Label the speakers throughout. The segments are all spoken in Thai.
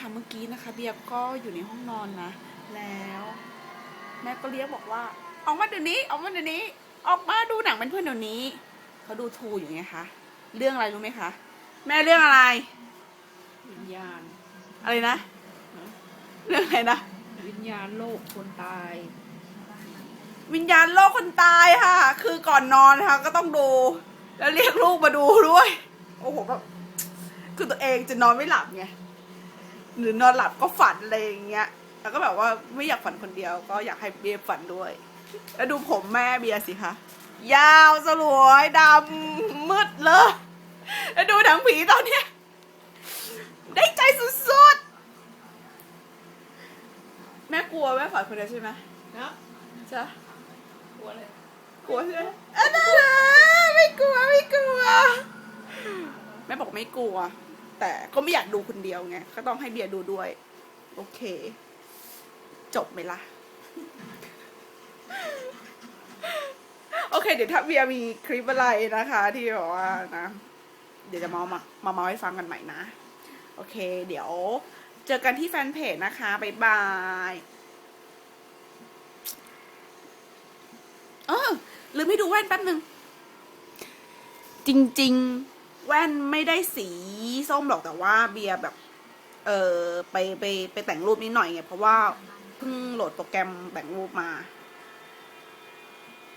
Speaker 1: ค่ะเมื่อกี้นะคะ เบียร์ก็อยู่ในห้องนอนนะ แล้ว แม่ก็เรียกบอกว่า ออกมาเดี๋ยวนี้ ออกมาเดี๋ยวนี้ ออกมาดูหนังเป็นเพื่อนเดี๋ยวนี้เขาดูทูอยู่ไงคะเรื่องอะไรรู้ไหมคะ แม่เรื่องอะไร
Speaker 2: วิญญาณ
Speaker 1: อะไรนะ เรื่องอะไรนะ
Speaker 2: วิญญาณโลกคนตาย
Speaker 1: วิญญาณโลกคนตายค่ะ คือก่อนนอนนะคะก็ต้องดู แล้วเรียกลูกมาดูด้วย โอ้โหแบบคือตัวเองจะนอนไม่หลับไง หรือนอนหลับก็ฝันอะไรอย่างเงี้ย แล้วก็แบบว่าไม่อยากฝันคนเดียว ก็อยากให้เบียร์ฝันด้วย แล้วดูผมแม่เบียร์สิคะยาวสลวยดำมืดเลยแล้วดูหนังผีตอนเนี้ยได้ใจสุดๆ แม่กลัวแม่ฝันคนเดียวใช่ไหม
Speaker 2: นะ
Speaker 1: จ้ะ
Speaker 2: กลัวเลย
Speaker 1: กลัวใช่ไหมอะน่ารักไม่กลัวไม่กลัว แม่บอกไม่กลัว แต่ก็ไม่อยากดูคนเดียวไงก็ต้องให้เบียร์ดูด้วย โอเค จบไหมล่ะ โอเค เดี๋ยวถ้าเบียร์มีคลิปอะไรนะคะ ที่แบบว่านะ เดี๋ยวจะมามามาเมาให้ฟังกันใหม่นะ โอเค เดี๋ยว เจอกันที่แฟนเพจนะคะบ๊ายบายเออลืมให้ดูแว่นแป๊บนึงจริง ๆ แว่นไม่ได้สีส้มหรอกแต่ว่าเบียร์แบบ เออไปไปไปแต่งรูปนิดหน่อยไงเพราะว่าเพิ่งโหลดโปรแกรมแต่งรูปมา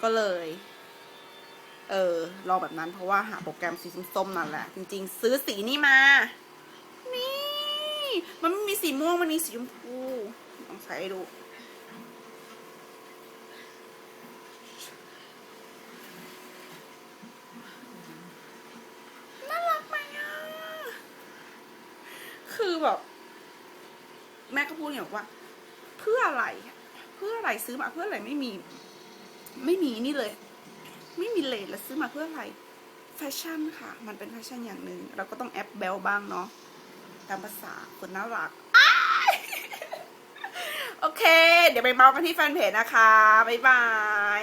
Speaker 1: ก็เลย เออลองแบบนั้นเพราะว่าหาโปรแกรมสีส้มๆนั่นแหละ จริง ๆ ซื้อสีนี้มา นี่ มันไม่มีสีม่วงมันมีสีชมพูลองใส่ให้ดู น่ารักไหมอะ คือ แบบแม่ก็พูดอย่างว่า เพื่ออะไร เพื่ออะไรซื้อมาเพื่ออะไรไม่มี ไม่มีนี่เลย ไม่มีเลนแล้วซื้อมาเพื่ออะไร แฟชั่นค่ะ มันเป็นแฟชั่นอย่างหนึ่งเราก็ต้องแอปเบลบ้างเนาะตามภาษาคนน่ารักโอเค เดี๋ยวไปเมาส์กันที่แฟนเพจนะคะ บ๊ายบาย